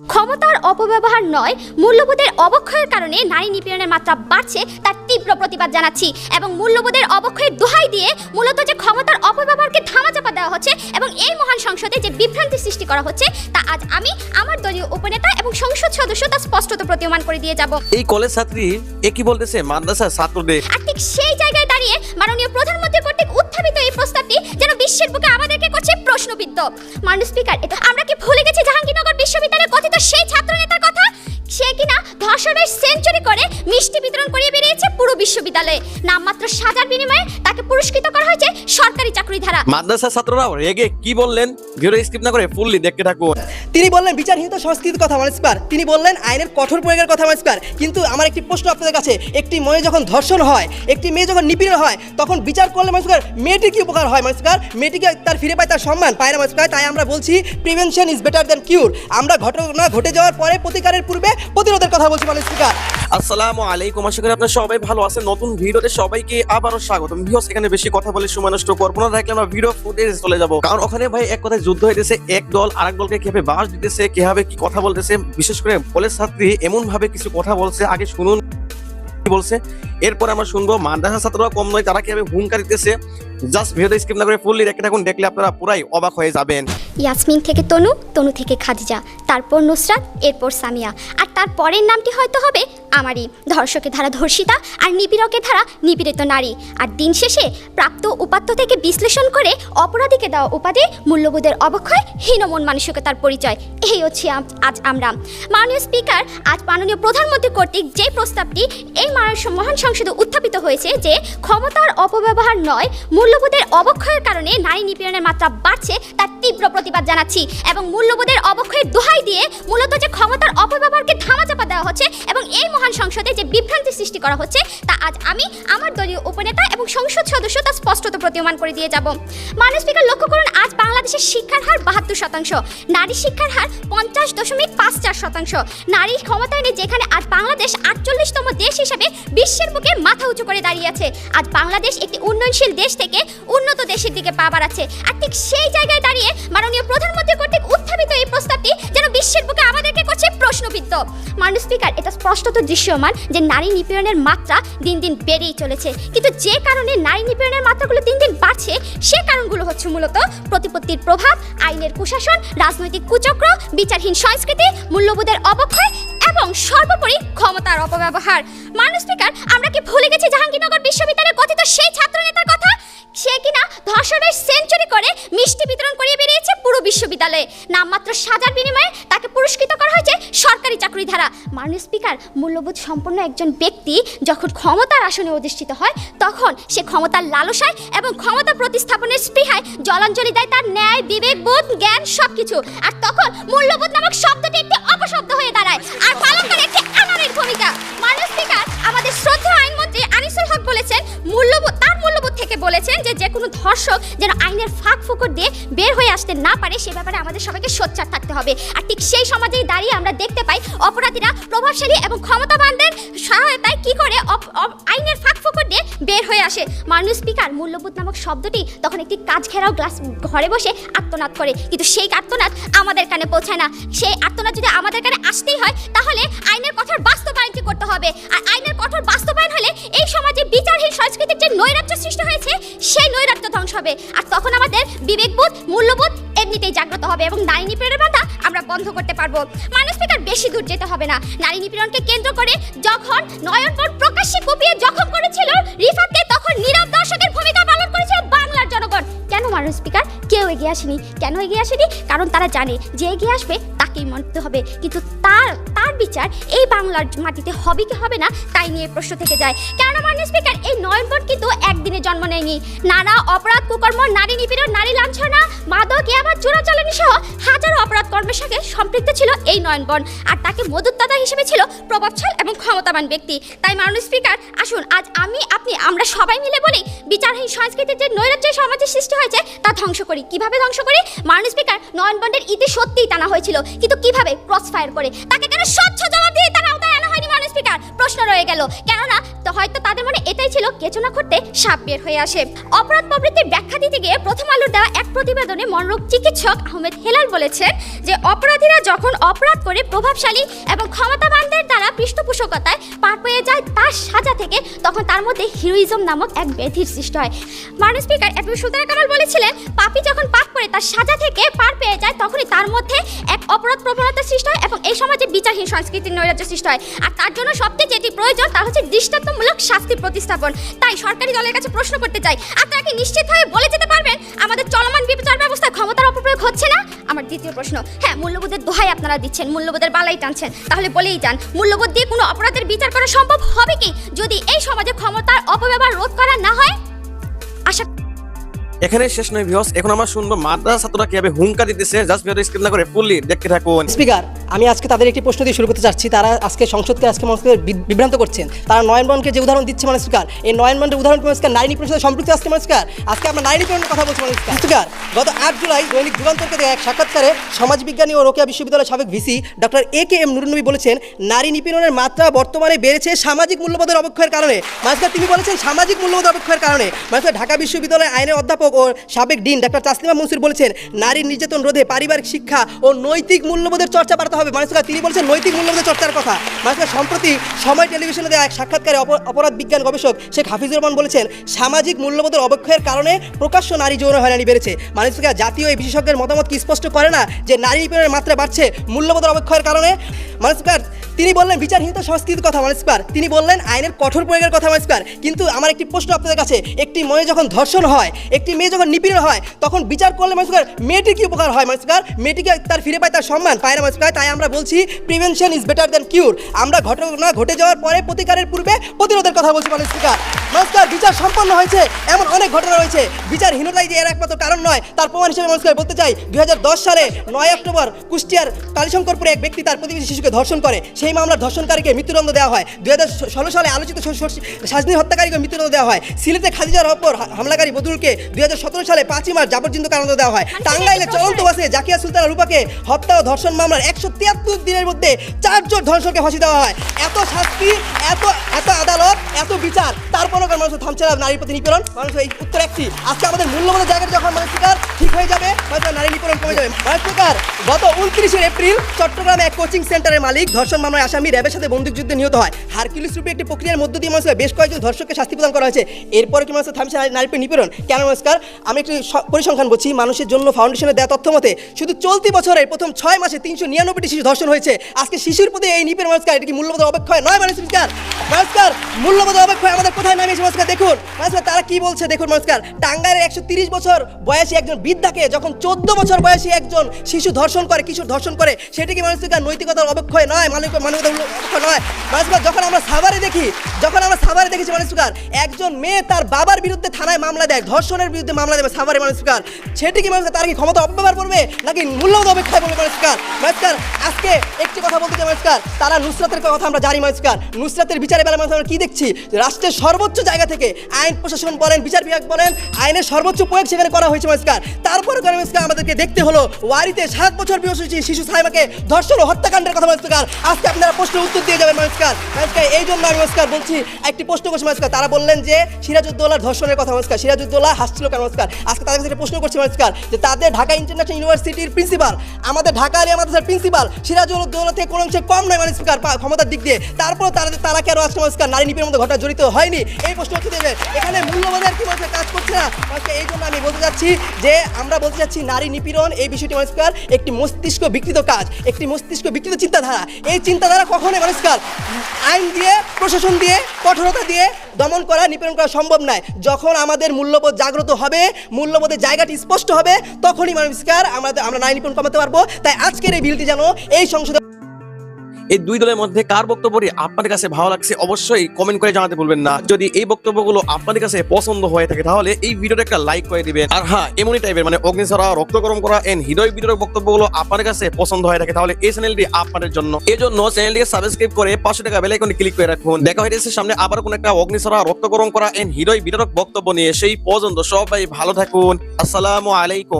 ক্ষমতার অপব্যবহার নয় মূল্যবোধের অবক্ষয়ের কারণে নারী নিপীড়নের মাত্রা বাড়ছে তার তীব্র প্রতিবাদ জানাচ্ছি। এবং মূল্যবোধের অবক্ষয়ের দোহাই দিয়ে মূলত যে ক্ষমতার অপব্যবহারকে ধামাচাপা দেওয়া হচ্ছে এবং এই মহান সংসদে যে বিভ্রান্তি সৃষ্টি করা হচ্ছে তা আজ আমি আমার দলীয় উপনেতা এবং সংসদ সদস্য তা স্পষ্টত প্রতীয়মান করে দিয়ে যাব। এই কলেজ ছাত্রী এ কি বলতেছে মাদ্রাসার ছাত্রদের? আর ঠিক সেই জায়গায় দাঁড়িয়ে মাননীয় প্রধানমন্ত্রী কর্তৃক উত্থাপিত এই প্রস্তাবটি যেন বিশ্বের বুকে আমাদেরকে করছে প্রশ্নবিদ্ধ। মাননীয় স্পিকার এটা আমরা কি ভুলে গেছি জাহাঙ্গীরনগর? বিশ্ববিদ্যালয়ে কথিত সেই ছাত্র নেতার কথা সে কিনা ধর্ষণের সেঞ্চুরি করে মিষ্টি বিতরণ করিয়ে বেরিয়েছে পুরো বিশ্ববিদ্যালয়ে। নামমাত্র সাজার বিনিময়ে তাকে পুরস্কৃত করা হয়েছে সরকারি চাকরি ধারা মাদ্রাসার ছাত্ররাও রেগে কি বললেন? ভিডিও স্কিপ না করে ফুললি দেখতে থাকুন তিনি বললেন বিচারহীনতা সংস্কৃতির কথা মানে স্যার। তিনি বললেন আইনের কঠোর প্রয়োগের কথা মানে স্যার। কিন্তু আমার একটি প্রশ্ন আপনাদের কাছে। একটি মেয়ে যখন ধর্ষণ হয় একটি মেয়ে যখন নিপীড়ন হয় তখন বিচার করলে মানে স্যার মেয়েটির কি উপকার হয় মানে স্যার? মেয়েটিকে তার ফিরে পায় তার সম্মান? পায় না মানে স্যার। তাই আমরা বলছি prevention is better than cure আমরা ঘটনা ঘটে যাওয়ার পরে প্রতিকারের পূর্বে প্রতিরোধের কথা বলছি মানে স্পিকার। আসসালামু আলাইকুম, আশা করি আপনারা সবাই ভালো আছেন। নতুন ভিডিওতে সবাইকে আবারও স্বাগত ভিউস এখানে বেশি কথা বলে সময় নষ্ট করব না। দেখলে আমরা ভিডিও ফুটেজ চলে যাব। কারণ ওখানে ভাই এক কথায় যুদ্ধ হইতেছে, এক দল আরেক দলকে কীভাবে বাস দিতেছে, কীভাবে কি কথা বলতেছে, বিশেষ করে কলেজ ছাত্রী এমন ভাবে কিছু কথা বলছে। আগে শুনুন। বলছে। এরপর আমরা শুনব, মাদ্রাসা ছাত্ররা কম নয়, তারা কীভাবে হুঙ্কার দিতেছে? জাস্ট ভিডিও স্কিপ না করে ফুললি রেখে থাকুন, দেখলে আপনারা পুরাই অবাক হয়ে যাবেন। ইয়াসমিন থেকে তনু তনু থেকে খাদিজা, তারপর নুসরাত, এরপর সামিয়া। আর তারপরের নামটি হয়তো হবে আমারই ধর্ষকের ধারা ধর্ষিতা আর নিপীড়কের ধারা নিপীড়িত নারী। আর দিন শেষে প্রাপ্ত উপাত্ত থেকে বিশ্লেষণ করে অপরাধীকে দেওয়া উপাধি মূল্যবোধের অবক্ষয় হীনমন মানসিকতার পরিচয়। এই হচ্ছে আজ আমরা। মাননীয় স্পিকার, আজ মাননীয় প্রধানমন্ত্রী কর্তৃক যে প্রস্তাবটি এই মহান সংসদে উত্থাপিত হয়েছে যে ক্ষমতার অপব্যবহার নয়, মূল্যবোধের অবক্ষয়ের কারণে নারী নিপীড়নের মাত্রা বাড়ছে তার তীব্র প্রতিবাদ জানাচ্ছি এবং মূল্যবোধের অবক্ষয়ের দোহাই দিয়ে মূলত যে ক্ষমতার অপব্যবহারকে ধামাচাপা দেওয়া হচ্ছে এবং এই মহান সংসদে যে বিভ্রান্তি সৃষ্টি করা হচ্ছে, তা আজ আমি, আমার দলীয় উপনেতা এবং সংসদ সদস্য তা স্পষ্টত প্রতীয়মান করে দিয়ে যাব। মাননীয় স্পিকার, লক্ষ্য করুন, আজ বাংলাদেশের শিক্ষার হার বাহাত্তর শতাংশ, নারী শিক্ষার হার পঞ্চাশ দশমিক পাঁচ চার শতাংশ। নারী ক্ষমতায়নে যেখানে আজ বাংলাদেশ আটচল্লিশতম দেশ হিসেবে বিশ্বের বুকে মাথা উঁচু করে দাঁড়িয়ে আছে। আজ বাংলাদেশ একটি উন্নয়নশীল দেশ থেকে উন্নত দেশের দিকে পা বাড়াচ্ছে। আর ঠিক সেই জায়গায় দাঁড়িয়ে মাননীয় প্রধানমন্ত্রী কর্তৃক উত্থাপিত এই প্রস্তাবটি যেন বিশ্বের বুকে আমাদেরকে করছে প্রশ্নবিদ্ধ। মাননীয় স্পিকার, এটা স্পষ্টত দৃশ্যমান যে নারী নিপীড়নের মাত্রা দিন দিন বেড়েই চলেছে। কিন্তু যে কারণে নারী নিপীড়নের মাত্রাগুলো দিন দিন বাড়ছে, সে কারণগুলো হচ্ছে মূলত প্রতিপত্তির প্রভাব, আইনের কুশাসন, রাজনৈতিক কুচক্র, বিচারহীন সংস্কৃতি, মূল্যবোধের অবক্ষয় এবং সর্বোপরি ক্ষমতার অপব্যবহার। মাননীয় স্পিকার, আমরা কি ভুলে গেছি জাহাঙ্গীরনগর বিশ্ববিদ্যালয়ে কথিত সেই ছাত্র নেতার কথা? সে কিনা ধর্ষণের সেঞ্চুরি করে মিষ্টি বিতরণ করিয়ে বেরিয়েছে পুরো বিশ্ববিদ্যালয়ে। নামমাত্র সাজার বিনিময়ে তাকে পুরস্কৃত করা হয়েছে সরকারি চাকরি ধারা। মাননীয় স্পিকার, মূল্যবোধ সম্পন্ন একজন ব্যক্তি যখন ক্ষমতার আসনে অধিষ্ঠিত হয়, তখন সে ক্ষমতার লালসায় এবং ক্ষমতা প্রতিস্থাপনের স্পৃহায় জলাঞ্জলি দেয় তার ন্যায় বিবেকবোধ জ্ঞান সবকিছু। আর তখন মূল্যবোধ নামক শব্দটি একটি অপশব্দ হয়ে দাঁড়ায়। আর পালন করে একটি আনারের ভূমিকা। বলেছেন যে যে কোনো ধর্ষক যেন আইনের ফাঁক ফুকর দিয়ে বের হয়ে আসতে না পারে, সে ব্যাপারে আমাদের সবাইকে সোচ্চার থাকতে হবে। আর ঠিক সেই সমাজেই দাঁড়িয়ে আমরা দেখতে পাই অপরাধীরা প্রভাবশালী এবং ক্ষমতাবানদের সহায়তায় কি করে আইনের ফাঁক দিয়ে বের হয়ে আসে। মাননীয় স্পিকার মূল্যবোধ নামক শব্দটি তখন একটি কাজ ঘেরাও গ্লাস ঘরে বসে আত্মনাদ করে। কিন্তু সেই আত্মনাদ আমাদের কানে পৌঁছায় না। সেই আত্মনাদ যদি আমাদের কানে আসতেই হয়, তাহলে আইনের কঠোর বাস্তবায়নটি করতে হবে? আর আইনের কঠোর বাস্তবায়ন হলে এই সমাজে বিচারহীন সংস্কৃতির যে নৈরাজ্য সৃষ্টি হয়েছে, সেই নৈরাজ্য ধ্বংস হবে। আর তখন আমাদের বিবেকবোধ, মূল্যবোধ এমনিতেই জাগ্রত হবে এবং নারী নিপীড়নের আমরা বন্ধ করতে পারব। মানুষ স্পিকার বেশি দূর যেতে হবে না। নারী নিপীড়নকে কেন্দ্র করে যখন নয়নপুর প্রকাশ্যে কুপিয়ে জখম করেছিল রিফাতকে, তখন নীরব দর্শকের ভূমিকা পালন করেছিল বাংলার জনগণ। কেন মানুষ স্পিকার? কেউ এগিয়ে আসেনি। কেন এগিয়ে আসেনি? কারণ তারা জানে যে এগিয়ে আসবে তাকেই মানতে হবে। কিন্তু তার তার বিচার এই বাংলার মাটিতে হবে কি হবে না, তাই নিয়ে প্রশ্ন থেকে যায়। কেন মাননীয় স্পিকার, এই নয়নবন কিন্তু একদিনে জন্ম নেয়নি। নানা অপরাধ, কুকর্ম, নারী নিপীড়ন, নারী লাঞ্ছনা, মাদক ইয়াবা চোরাচালানি সহ হাজারো অপরাধ কর্মের সঙ্গে সম্পৃক্ত ছিল এই নয়নবন আর তাকে মদতদাতা হিসেবে ছিল প্রভাবশাল এবং ক্ষমতাবান ব্যক্তি। তাই মাননীয় স্পিকার, আসুন, আজ আমি, আপনি, আমরা সবাই মিলে বলি, বিচারহীন সংস্কৃতির যে নৈরাজ্য সমাজের সৃষ্টি হয়েছে, তা ধ্বংস করি। কীভাবে ধ্বংস করি? মাননীয় স্পিকার নয়ন বন্ডের ইতি সত্যিই টানা হয়েছিল। কিন্তু কীভাবে? ক্রস ফায়ার করে। তাকে কেন স্বচ্ছ জবাব দিয়ে তারা হয়নি মানুষ স্পিকার প্রশ্ন রয়ে গেল। কেননা, তো হয়তো তাদের মনে এটাই ছিল কেচনা করতে সাপ বের হয়ে আসে। অপরাধ প্রবৃত্তির ব্যাখ্যা দিতে গিয়ে প্রথম আলোর দেওয়া এক প্রতিবেদনে মনরোগ চিকিৎসক আহমেদ হেলাল বলেছেন যে, অপরাধীরা যখন অপরাধ করে প্রভাবশালী এবং ক্ষমতাবানদের দ্বারা পৃষ্ঠপোষকতায় পার পেয়ে যায় তার সাজা থেকে, তখন তার মধ্যে হিরোইজম নামক এক ব্যাধির সৃষ্টি হয়। মাননীয় স্পিকার এডওয়ার্ড সুলতানা কামাল বলেছিলেন, পাপী যখন পাপ করে তার সাজা থেকে পার পেয়ে যায়, তখনই তার মধ্যে এক অপরাধ প্রবণতা সৃষ্টি হয় এবং এই সমাজে বিচারহীন সংস্কৃতির নৈরাজ্য সৃষ্টি হয়। তার জন্য সবচেয়ে যেটি প্রয়োজন তা হচ্ছে দৃষ্টান্তমূলক শাস্তি প্রতিস্থাপন। তাই সরকারি দলের কাছে প্রশ্ন করতে চাই আপনারা কি নিশ্চিতভাবে বলে যেতে পারবেন আমাদের চলমান বিচার ব্যবস্থায় ক্ষমতার অপপ্রয়োগ হচ্ছে না? আমার দ্বিতীয় প্রশ্ন হ্যাঁ মূল্যবোধের দোহাই আপনারা দিচ্ছেন মূল্যবোধের বালাই টানছেন তাহলে বলেই যান মূল্যবোধ দিয়ে কোনো অপরাধের বিচার করা সম্ভব হবে কি যদি এই সমাজে ক্ষমতার অপব্যবহার রোধ করা না হয়? আশা এখানে শেষ নয় ভিউস এখন আমরা শুনব মাদ্রাসা ছাত্ররা কীভাবে হুঙ্কা দিতেছে জাস্ট ভিডিও স্ক্রিন না করে ফুললি দেখতে থাকুন। স্পিকার আমি আজকে তাদের একটি প্রশ্ন দিয়ে শুরু করতে চাচ্ছি। তারা আজকে সংসদকে, আজকে মানুষকে বিভ্রান্ত করছেন। তারা নয়নবনকে যে উদাহরণ দিচ্ছে মানে স্পিকার এই নয়নবনের উদাহরণ মানুষকার নারী নিপীড়নের সাথে সম্পৃক্ত আজকে মানুষকার আজকে আমরা নারী নিপীড়নের কথা বলছি মানুষ স্পিকার গত আট জুলাই দৈনিক যুগান্তরকে দেওয়া এক সাক্ষাৎকারে সমাজবিজ্ঞানী ও রোকেয়া বিশ্ববিদ্যালয়ের সাবেক VC doctor A K M Nurunnabi বলেছেন, নারী নিপীড়নের মাত্রা বর্তমানে বেড়েছে সামাজিক মূল্যবোধের অবক্ষয়ের কারণে। মানুষকার তিনি বলেছেন সামাজিক মূল্যবোধ অবক্ষয়ের কারণে। মানুষকার ঢাকা বিশ্ববিদ্যালয়ের আইনের অধ্যাপক ও সাবেক ডিন ডক্টর তাসলিমা মনসুর বলেছেন, নারীর নির্যাতন রোধে পারিবারিক শিক্ষা ও নৈতিক মূল্যবোধের চর্চা বাড়াতে হবে। মানুষকার তিনি বলছেন নৈতিক মূল্যবোধের চর্চার কথা। মানুষকার সম্প্রতি সময় টেলিভিশনে দেওয়া এক সাক্ষাৎকারে অপরাধ বিজ্ঞান গবেষক শেখ হাফিজুর রহমান বলেছেন, সামাজিক মূল্যবোধের অবক্ষয়ের কারণে প্রকাশ্য নারী যৌন হয়রানি বেড়েছে। মানুষকে জাতীয় এই বিশেষজ্ঞের মতামত কি স্পষ্ট করে না যে নারী নিপীড়নের মাত্রা বাড়ছে? মূল্যবোধের অবক্ষয়ের কারণে মানুষকার তিনি বললেন বিচারহীনতা সংস্কৃতির কথা মানুষকার তিনি বললেন, আইনের কঠোর প্রয়োগের কথা মানুষকার কিন্তু আমার একটি প্রশ্ন আপনাদের কাছে, একটি মেয়ে যখন ধর্ষণ হয়, একটি মেয়ে যখন নিপীড়ন হয়, তখন বিচার করলে মানুষকার মেয়েটির কি উপকার হয় মানুষকার মেয়েটিকে তার ফিরে পায় তার সম্মান? পায় না মানুষকার তাই আমরা বলছি prevention is better than cure আমরা ঘটনা ঘটে যাওয়ার পরে, প্রতিকারের পূর্বে প্রতিরোধের কথা বলছি মানুষকার নমস্কার বিচার সম্পন্ন হয়েছে, এমন অনেক ঘটনা রয়েছে। বিচারহীনতাই যে এর একমাত্র কারণ নয়, তার প্রমাণ হিসেবে নমস্কার বলতে চাই দু হাজার দশ সালে নয় অক্টোবর কুষ্টিয়ার কালীশঙ্করপুরে এক ব্যক্তি তার প্রতিবেশী শিশুকে ধর্ষণ করে। সেই মামলার ধর্ষণকারীকে মৃত্যুদণ্ড দেওয়া হয়। দু সালে আলোচিত সাজনী হত্যাকারীকে মৃত্যুদণ্ড দেওয়া হয়। সিলেটে খাদিজার অপর হামলাকারী বদুলকে দুই হাজার সতেরো সালে পাঁচই মার্চ যাবজ্জিন্দ কারণ দেওয়া হয়। টাঙ্গাইলে চলন্ত বাসে জাকিয়া সুলতানা রূপাকে হত্যা ও ধর্ষণ মামলার একশো তিয়াত্তর দিনের মধ্যে চারজন ধর্ষণকে ফাঁসি দেওয়া হয়। শাস্তি, এত এত আদালত, এত বিচার। তারপরও কেন মানুষ থামছে না নারীর প্রতি নিপীড়ন মানুষ এই উত্তর একটি। আজকে আমাদের মূল্যবোধের জায়গাটা যখন মানুষ শিকার ঠিক হয়ে যাবে, হয়তো নারী নিপীড়ন কমে যাবে। মানুষ শিকার, গত উনত্রিশে এপ্রিল চট্টগ্রামে এক কোচিং সেন্টারের মালিক, ধর্ষণ মামলায় আসামি র্যাবের সাথে বন্দুকযুদ্ধে নিহত হয়। হারকিউলিস রূপে একটি প্রক্রিয়ার মধ্য দিয়ে মানুষের বেশ কয়েকজন ধর্ষককে শাস্তি প্রদান করা হয়েছে। এরপরে কি মানুষ থামছে নারী- নারীর নিপীড়ন? কেন নমস্কার, আমি একটি পরিসংখ্যান বলছি। মানুষের জন্য ফাউন্ডেশনের দেওয়া তথ্য মতে, শুধু চলতি বছরের প্রথম ছয় মাসে তিনশো নিরানব্বইটি শিশু ধর্ষণ হয়েছে। আজকে শিশুর প্রতি এই নিপীড়ন নমস্কার এটি কি মূল্যবোধ অবক্ষয় নয় মানুষ, নমস্কার। নমস্কার। মূল্যবোধ অবক্ষয় আমাদের কোথায় নামিয়েছে? নমস্কার, দেখুন। নমস্কার, তারা কি বলছে? দেখুন, নমস্কার। টাঙ্গাইলের একশো তিরিশ বছর বয়সী একজন বৃদ্ধাকে যখন চোদ্দ বছর বয়সী একজন শিশু ধর্ষণ করে, কিশোর ধর্ষণ করে, সেটি কি মানুষের নৈতিকতার অবক্ষয় নয়? মানবিক মানবিকতার অবক্ষয় নয়। মানুষকার যখন আমরা সাভারে দেখি, যখন আমরা সাভারে দেখেছি মানুষকার একজন মেয়ে তার বাবার বিরুদ্ধে থানায় মামলা দেয়, ধর্ষণের বিরুদ্ধে মামলা দেবে সাভারে মানুষকার সেটি কি মানুষকার তার কি ক্ষমতা অপব্যবহার করবে? নাকি মূল্যবোধ অপেক্ষায় বলবে মানুষকার মানুষকার আজকে একটি কথা বলতে চাই মানুষকার তারা নুসরাতের কথা আমরা জানি মানুষকার নুসরাতের বিচারের বেলা আমরা কি দেখছি? রাষ্ট্রের সর্বোচ্চ জায়গা থেকে আইন প্রশাসন বলেন, বিচার বিভাগ বলেন, আইনের সর্বোচ্চ প্রয়োগ সেখানে করা হয়েছে মানুষকার তারপরে মানুষকার আমাদেরকে দেখতে হলো, ওয়ারিতে সাত বছর বয়সী শিশু সাইমাকে ধর্ষণ ও হত্যাকাণ্ডের কথা মানুষকার আজকে আপনারা প্রশ্নের উত্তর দিয়ে যাবেন মানুষকার মানুষকার এই জন্য আমি নমস্কার বলছি, একটি প্রশ্ন করছি নমস্কার তারা বললেন যে, সিরাজউদ্দৌলার ধর্ষণের কথা নমস্কার সিরাজউদ্দৌলা হাসছিল কেন নমস্কার আজকে তাদের কাছে প্রশ্ন করছি নমস্কার যে তাদের ঢাকা ইন্টারন্যাশনাল ইউনিভার্সিটির প্রিন্সিপাল, আমাদের ঢাকা আলিয়া মাদ্রাসার প্রিন্সিপাল, সিরাজউদ্দৌলা থেকে কোনো অংশে কম নয় মানুষকার ক্ষমতার দিক দিয়ে। তারপর তারা তারা কেন আজকে নমস্কার নারী নিপীড়নের মধ্যে ঘটনা জড়িত হয়নি? এই প্রশ্ন হচ্ছে দেবে এখানে মূল্যবোধের কি মানুষের কাজ করছে না। মানুষকে এই জন্য আমি বলতে যাচ্ছি যে, আমরা বলতে চাচ্ছি নারী নিপীড়ন, এই বিষয়টি মানুষকার একটি মস্তিষ্ক বিকৃত কাজ, একটি মস্তিষ্ক বিকৃত চিন্তাধারা। এই চিন্তাধারা কখনোই মানুষকার আইন দিয়ে, প্রশাসন দিয়ে, কঠোরতা দিয়ে দমন করা, নিপীড়ন করা সম্ভব নয়। যখন আমাদের মূল্যবোধ জাগ্রত হবে, মূল্যবোধের জায়গাটি স্পষ্ট হবে, তখনই মানুষকার আমরা আমরা নারী নিপীড়ন কমাতে পারব। তাই আজকের এই বিলটি যেন এই সংসদে এই দুই দলের মধ্যে কার বক্তব্যটি আপনাদের কাছে ভালো লাগছে অবশ্যই কমেন্ট করে জানাতে ভুলবেন না। যদি এই বক্তব্যগুলো আপনাদের কাছে পছন্দ হয়ে থাকে, তাহলে এই ভিডিওটা একটা লাইক করে দিবেন। আর হ্যাঁ এমনই টাইপের মানে অগ্নিছড়া রক্ত গরম করা এন্ড হৃদয় ভিডিওর বক্তব্যগুলো আপনাদের কাছে পছন্দ হয়ে থাকে, তাহলে এই চ্যানেলটি আপনাদের জন্য। এই জন্য চ্যানেলটিকে সাবস্ক্রাইব করে পাঁচশো টাকা বেল আইকনে ক্লিক করে রাখুন। দেখা হয়েছে সামনে আবার কোন একটা অগ্নিছড়া রক্ত গরম করা এন্ড হৃদয় বিতরক বক্তব্য নিয়ে। সেই পর্যন্ত সবাই ভালো থাকুন। আসসালামু আলাইকুম।